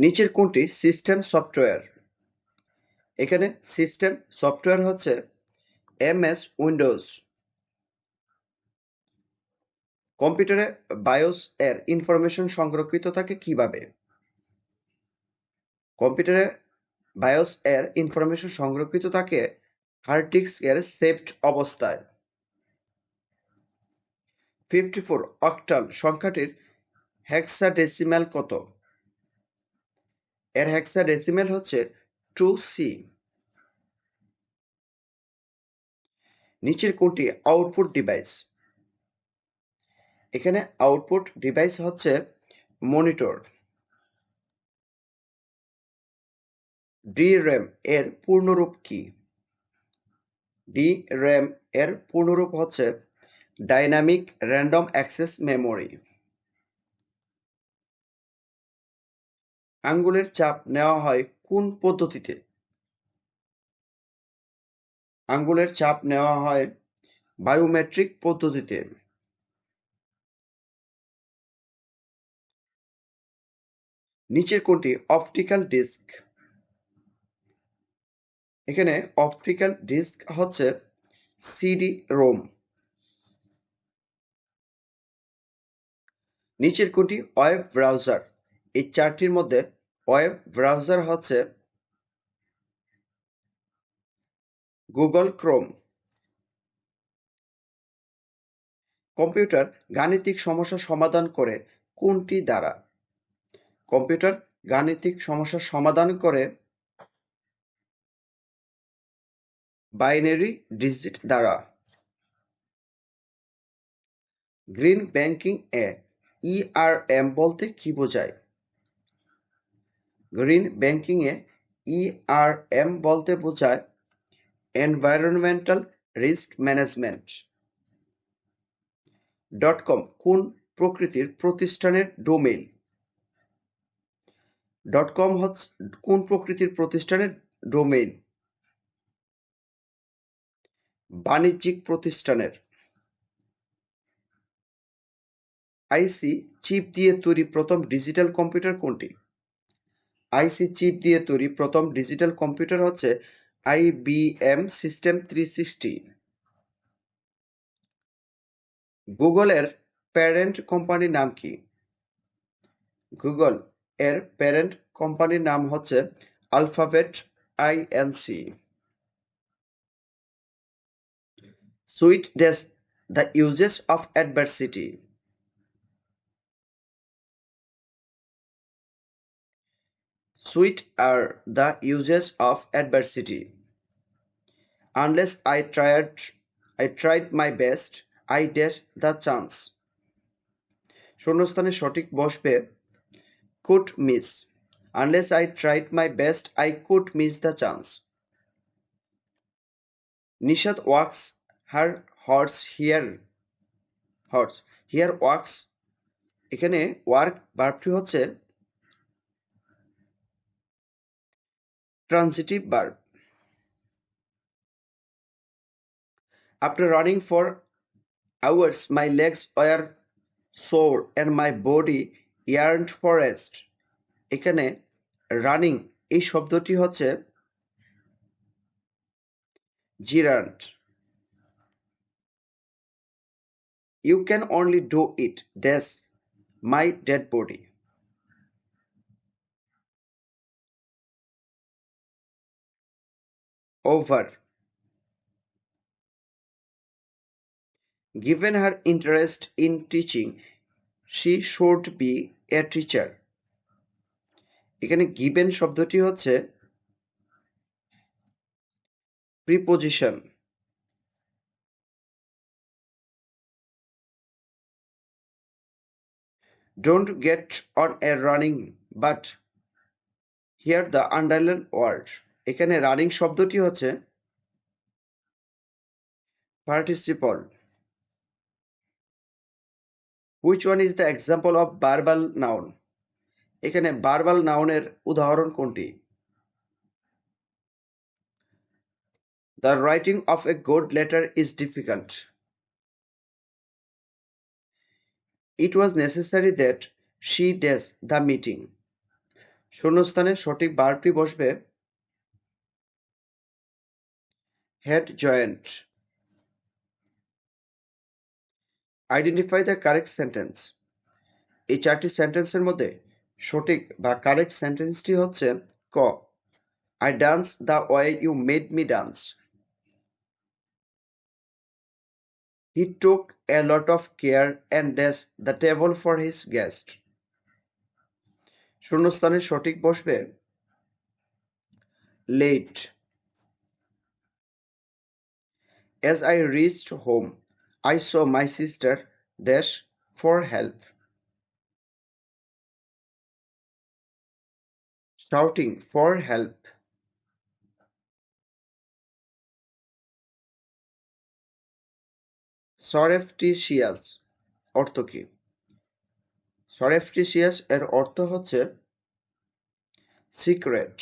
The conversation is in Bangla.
নিচের কোনটি? সিস্টেম সফটওয়্যার এখানে সিস্টেম সফটওয়্যার হচ্ছে এমএস উইন্ডোজ। কম্পিউটারে বায়োস এর ইনফরমেশন সংরক্ষিত থাকে কীভাবে? কম্পিউটারে বায়োস এর ইনফরমেশন সংরক্ষিত থাকে হার্ড ডিস্ক এর সেভড অবস্থায়। ফিফটি ফোর অক্টাল সংখ্যাটির হেক্সাডেসিম্যাল কত? এর হেক্সাডেসিমেল হচ্ছে টু সি নিচের কোনটি? আউটপুট ডিভাইস এখানে আউটপুট ডিভাইস হচ্ছে মনিটর ডি র্যাম এর পূর্ণরূপ কি? ডি র্যাম এর পূর্ণরূপ হচ্ছে ডাইনামিক র্যান্ডম অ্যাক্সেস মেমোরি আঙ্গুলের চাপ নেওয়া হয় কোন পদ্ধতিতে? আঙ্গুলের চাপ নেওয়া হয় বায়োমেট্রিক পদ্ধতিতে। নিচের কোনটি? Optical disc. এখানে অপটিক্যাল ডিস্ক হচ্ছে সিডি রোম নিচের কোনটি? Web browser. এই চারটির মধ্যে ওয়েব ব্রাউজার হচ্ছে গুগল ক্রোম। কম্পিউটার গাণিতিক সমস্যা সমাধান করে কোনটি দ্বারা? কম্পিউটার গাণিতিক সমস্যা সমাধান করে বাইনারি ডিজিট দ্বারা। গ্রিন ব্যাংকিং এ ইআরএম বলতে কি বোঝায়? গ্রিন ব্যাংকিংয়ে ইআরএম বলতে বোঝায় environmental risk management dot com কোন প্রকৃতির প্রতিষ্ঠানের ডোমেইল ডট কম হচ্ছে কোন প্রকৃতির প্রতিষ্ঠানের ডোমেইন বাণিজ্যিক প্রতিষ্ঠানের। আইসি চিপ দিয়ে তৈরি প্রথম ডিজিটাল কম্পিউটার কোনটি? আইসি চিপ দিয়ে তৈরি প্রথম ডিজিটাল কম্পিউটার হচ্ছে আইবিএম সিস্টেম থ্রি সিক্সটি। গুগলের প্যারেন্ট কোম্পানির নাম কি? গুগল এর প্যারেন্ট কোম্পানির নাম হচ্ছে Alphabet Inc sweet dash the uses of adversity. Sweet are the uses of adversity. Unless I tried, I tried my best, I dash the chance. শূন্যস্থানে সঠিক বসবে could miss. Unless I tried my best, I could miss the chance. Nishat walks her horse here. Horse. Here walks. এখানে ওয়ার্ক ভার্বটি হচ্ছে transitive verb. After running for hours, my legs were sore and my body yearned for rest. এখানে রানিং এই শব্দটি হচ্ছে gerund you can only do it dash my dead body over. Given her interest in teaching, she should be a teacher. এখানে গিভেন শব্দটি হচ্ছে preposition don't get on a running but here the underlined word এখানে রানিং শব্দটি হচ্ছে participle which one is the example of verbal noun এখানে বারবাল নাউনের উদাহরণ কোনটি? The writing of a good letter is difficult it was necessary that she dash the meeting শূন্যস্থানে সঠিক বারটি বসবে had joined. Identify the correct sentence এই চারটি সেন্টেন্সের মধ্যে সঠিক বা কারেক্ট সেন্টেন্সটি হচ্ছে ক। I dance the way you made me dance he took a lot of care and dash the table for his guest শূন্যস্থানে সঠিক বসবে। Late As I reached home, I saw my sister dash for help. Shouting for help. Surreptitious অর্থ কি সরেফটিসিয়াস এর অর্থ হচ্ছে সিক্রেট